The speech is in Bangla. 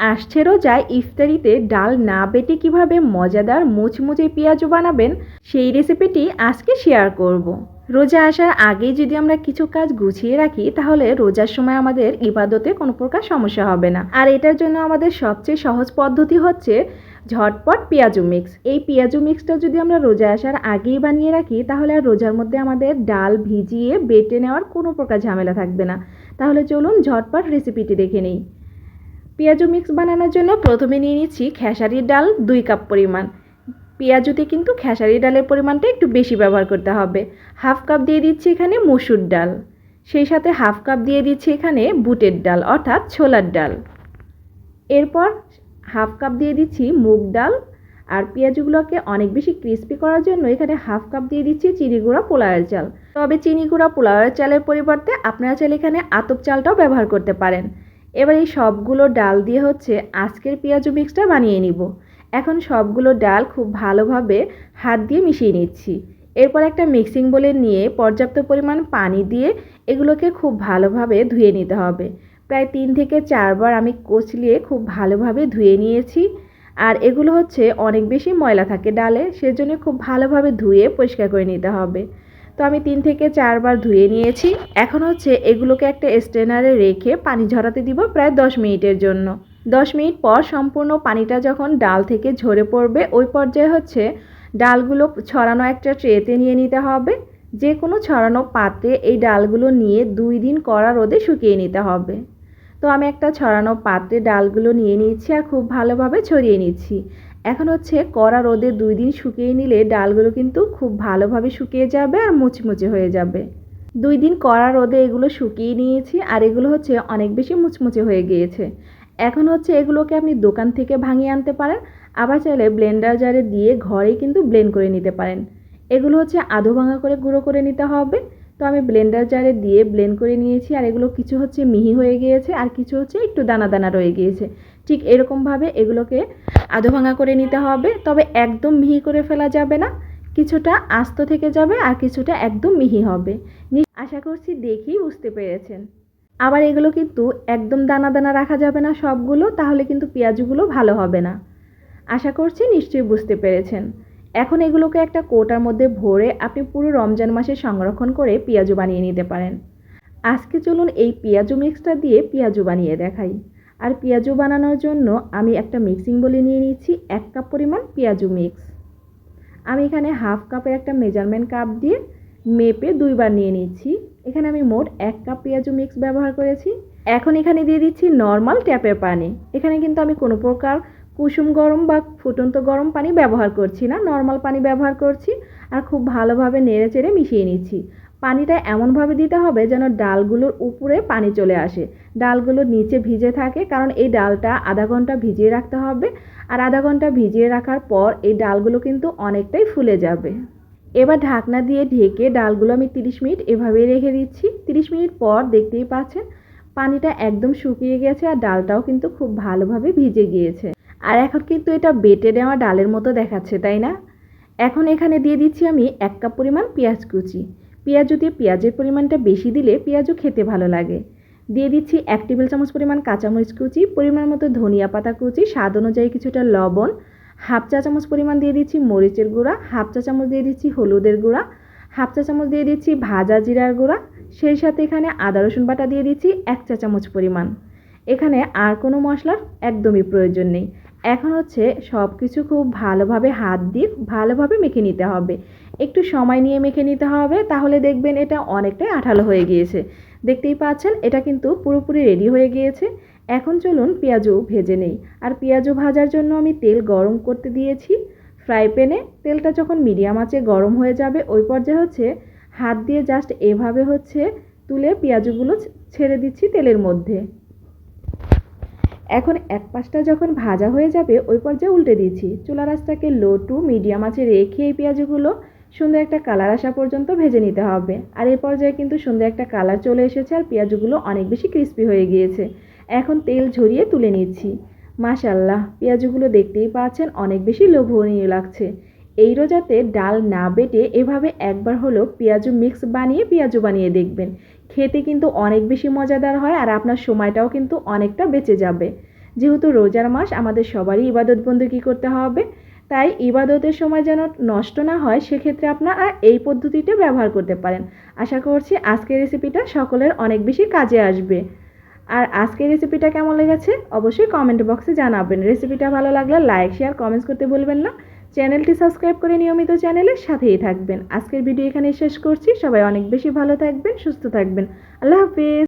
আসছে রোজায় ইফতারিতে ডাল না বেটে কীভাবে মজাদার মুচমুচে পেঁয়াজু বানাবেন, সেই রেসিপিটি আজকে শেয়ার করব। রোজা আসার আগেই যদি আমরা কিছু কাজ গুছিয়ে রাখি, তাহলে রোজার সময় আমাদের ইবাদতে কোনো প্রকার সমস্যা হবে না। আর এটার জন্য আমাদের সবচেয়ে সহজ পদ্ধতি হচ্ছে ঝটপট পেঁয়াজু মিক্স এই পেঁয়াজু মিক্সটা যদি আমরা রোজা আসার আগেই বানিয়ে রাখি, তাহলে আর রোজার মধ্যে আমাদের ডাল ভিজিয়ে বেটে নেওয়ার কোনো প্রকার ঝামেলা থাকবে না। তাহলে চলুন ঝটপট রেসিপিটি দেখে নিই। পেঁয়াজু মিক্স বানানোর জন্য প্রথমে নিয়ে নিচ্ছি খেসারির ডাল দুই কাপ পরিমাণ। পেঁয়াজুতে কিন্তু খেসারি ডালের পরিমাণটা একটু বেশি ব্যবহার করতে হবে। হাফ কাপ দিয়ে দিচ্ছি এখানে মসুর ডাল। সেই সাথে হাফ কাপ দিয়ে দিচ্ছি এখানে বুটের ডাল, অর্থাৎ ছোলার ডাল। এরপর হাফ কাপ দিয়ে দিচ্ছি মুগ ডাল। আর পেঁয়াজগুলোকে অনেক বেশি ক্রিস্পি করার জন্য এখানে হাফ কাপ দিয়ে দিচ্ছি চিনি গুঁড়া পোলাওয়ের চাল। তবে চিনি গুঁড়া পোলাওয়ের চালের পরিবর্তে আপনারা চাইলে এখানে আতপ চালটাও ব্যবহার করতে পারেন। এবার এই সবগুলো ডাল দিয়ে হচ্ছে আজকের পেঁয়াজু মিক্সটা বানিয়ে নিব। এখন সবগুলো ডাল খুব ভালোভাবে হাত দিয়ে মিশিয়ে নিচ্ছি। এরপর একটা মিক্সিং বলে নিয়ে পর্যাপ্ত পরিমাণ পানি দিয়ে এগুলোকে খুব ভালোভাবে ধুয়ে নিতে হবে। প্রায় তিন থেকে চারবার আমি কচলিয়ে খুব ভালোভাবে ধুয়ে নিয়েছি। আর এগুলো হচ্ছে অনেক বেশি ময়লা থাকে ডালে, সেজন্য খুব ভালোভাবে ধুয়ে পরিষ্কার করে নিতে হবে। তো আমি তিন থেকে চারবার ধুয়ে নিয়েছি। এখন হচ্ছে এগুলোকে একটা স্ট্রেনারে রেখে পানি ঝরাতে দিব প্রায় দশ মিনিটের জন্য। দশ মিনিট পর সম্পূর্ণ পানিটা যখন ডাল থেকে ঝরে পড়বে, ওই পর্যায়ে হচ্ছে ডালগুলো ছড়ানো একটা ট্রেতে নিয়ে নিতে হবে। যে কোনো ছড়ানো পাত্রে এই ডালগুলো নিয়ে দুই দিন কড়া রোদে শুকিয়ে নিতে হবে। তো আমি একটা ছড়ানো পাত্রে ডালগুলো নিয়ে নিচ্ছি আর খুব ভালোভাবে ছড়িয়ে নিচ্ছি। এখন হচ্ছে কড়া রোদে দুই দিন শুকিয়ে নিলে ডালগুলো কিন্তু খুব ভালোভাবে শুকিয়ে যাবে আর মুচমুচে হয়ে যাবে। দুই দিন কড়া রোদে এগুলো শুকিয়ে নিয়েছি আর এগুলো হচ্ছে অনেক বেশি মুচমুচে হয়ে গিয়েছে। এখন হচ্ছে এগুলোকে আপনি দোকান থেকে ভাঙিয়ে আনতে পারেন, আবার চাইলে ব্লেন্ডার জারে দিয়ে ঘরেই কিন্তু ব্লেন্ড করে নিতে পারেন। এগুলো হচ্ছে আধো ভাঙা করে গুঁড়ো করে নিতে হবে। তো আমি ব্লেন্ডার জারে দিয়ে ব্লেন্ড করে নিয়েছি, আর এগুলো কিছু হচ্ছে মিহি হয়ে গিয়েছে, আর কিছু হচ্ছে একটু দানা দানা রয়ে গিয়েছে। ঠিক এরকমভাবে এগুলোকে আধো ভাঙা করে নিতে হবে, তবে একদম মিহি করে ফেলা যাবে না। কিছুটা আস্ত থেকে যাবে, আর কিছুটা একদম মিহি হবে। আশা করছি দেখেই বুঝতে পেরেছেন। আবার এগুলো কিন্তু একদম দানা দানা রাখা যাবে না সবগুলো, তাহলে কিন্তু পেঁয়াজগুলো ভালো হবে না। আশা করছি নিশ্চয়ই বুঝতে পেরেছেন। এখন এগুলোকে একটা কোটার মধ্যে ভরে আপনি পুরো রমজান মাসে সংরক্ষণ করে পেঁয়াজু বানিয়ে নিতে পারেন। আজকে চলুন এই পেঁয়াজু মিক্সটা দিয়ে পেঁয়াজু বানিয়ে দেখাই। আর পেঁয়াজু বানানোর জন্য আমি একটা মিক্সিং বলে নিয়ে নিচ্ছি এক কাপ পরিমাণ পেঁয়াজু মিক্স আমি এখানে হাফ কাপের একটা মেজারমেন্ট কাপ দিয়ে মেপে দুইবার নিয়ে নিচ্ছি। এখানে আমি মোট এক কাপ পেঁয়াজু মিক্স ব্যবহার করেছি। এখন এখানে দিয়ে দিচ্ছি নর্মাল ট্যাপের পানি। এখানে কিন্তু আমি কোনো প্রকার কুসুম গরম বা ফুটন্ত গরম পানি ব্যবহার করছি না নর্মাল পানি ব্যবহার করছি আর খুব ভালোভাবে নেড়ে চেড়ে মিশিয়ে নিচ্ছি। পানিটা এমনভাবে দিতে হবে যেন ডালগুলোর উপরে পানি চলে আসে। ডালগুলো নিচে ভিজে থাকে কারণ এই ডালটা আধা ঘণ্টা ভিজিয়ে রাখতে হবে আর আধা ঘণ্টা ভিজিয়ে রাখার পর এই ডালগুলো কিন্তু অনেকটাই ফুলে যাবে। এবার ঢাকনা দিয়ে ঢেকে ডালগুলো আমি 30 মিনিট এভাবেই রেখে দিচ্ছি। 30 মিনিট পর দেখতেই পাচ্ছেন পানিটা একদম শুকিয়ে গেছে আর ডালটাও কিন্তু খুব ভালোভাবে ভিজে গিয়েছে। আর এখন কিন্তু এটা বেটে নেওয়া ডালের মতো দেখাচ্ছে, তাই না? এখন এখানে দিয়ে দিচ্ছি আমি এক কাপ পরিমাণ পেঁয়াজ কুচি। পেঁয়াজ দিয়ে পেঁয়াজের পরিমাণটা বেশি দিলে পেঁয়াজও খেতে ভালো লাগে। দিয়ে দিচ্ছি এক টেবিল চামচ পরিমাণ কাঁচামরিচ কুচি, পরিমাণ মতো ধনিয়া পাতা কুচি, স্বাদ অনুযায়ী কিছুটা লবণ, হাফ চা চামচ পরিমাণ দিয়ে দিচ্ছি মরিচের গুঁড়া, হাফ চা চামচ দিয়ে দিচ্ছি হলুদের গুঁড়া, হাফ চা চামচ দিয়ে দিচ্ছি ভাজা জিরার গুঁড়া, সেই সাথে এখানে আদা রসুন বাটা দিয়ে দিচ্ছি এক চা চামচ পরিমাণ। এখানে আর কোনো মশলার একদমই প্রয়োজন নেই। এখন হচ্ছে সব কিছু খুব ভালোভাবে হাত দিয়ে ভালোভাবে মেখে নিতে হবে। একটু সময় নিয়ে মেখে নিতে হবে, তাহলে দেখবেন এটা অনেকটাই আঠালো হয়ে গিয়েছে। দেখতেই পাচ্ছেন, এটা কিন্তু পুরোপুরি রেডি হয়ে গিয়েছে। এখন চলুন পেঁয়াজু ভেজে নেই। আর পেঁয়াজু ভাজার জন্য আমি তেল গরম করতে দিয়েছি। ফ্রাই প্যানে তেলটা যখন মিডিয়াম আঁচে গরম হয়ে যাবে, ওই পর্যায়ে হচ্ছে হাত দিয়ে জাস্ট এভাবে হচ্ছে তুলে পেঁয়াজুগুলো ছেড়ে দিচ্ছি তেলের মধ্যে। এখন এক পাশটা যখন ভাজা হয়ে যাবে, ওই পর্যায়ে উল্টে দিচ্ছি। চুলা রাসটাকে লো টু মিডিয়াম আছে রেখে এই পেঁয়াজগুলো সুন্দর একটা কালার আসা পর্যন্ত ভেজে নিতে হবে। আর এই পর্যায়ে কিন্তু সুন্দর একটা কালার চলে এসেছে আর পেঁয়াজগুলো অনেক বেশি ক্রিস্পি হয়ে গিয়েছে। এখন তেল ঝরিয়ে তুলে নিচ্ছি। মাশাল্লাহ পেঁয়াজগুলো দেখতেই পাচ্ছেন অনেক বেশি লোভনীয় লাগছে। এই রোজাতে ডাল না বেটে এভাবে একবার হলো পেঁয়াজু মিক্স বানিয়ে পেঁয়াজু বানিয়ে দেখবেন। খেতে কিন্তু অনেক বেশি মজাদার হয় আর আপনার সময়টাও কিন্তু অনেকটা বেঁচে যাবে। যেহেতু রোজার মাস, আমাদের সবারই ইবাদত বন্দী করতে হবে? তাই ইবাদতের সময় যেন নষ্ট না হয়, সেক্ষেত্রে আপনারা এই পদ্ধতিটা ব্যবহার করতে পারেন। আশা করছি আজকের রেসিপিটা সকলের অনেক বেশি কাজে আসবে। আর আজকের রেসিপিটা কেমন লেগেছে? অবশ্যই কমেন্ট বক্সে জানাবেন। রেসিপিটা ভালো লাগলে লাইক শেয়ার কমেন্টস করতে বলবেন না। চ্যানেলটি সাবস্ক্রাইব করে নিয়মিত চ্যানেলের সাথেই থাকবেন। আজকের ভিডিও এখানে শেষ করছি। সবাই অনেক বেশি ভালো থাকবেন, সুস্থ থাকবেন। আল্লাহ হাফিজ।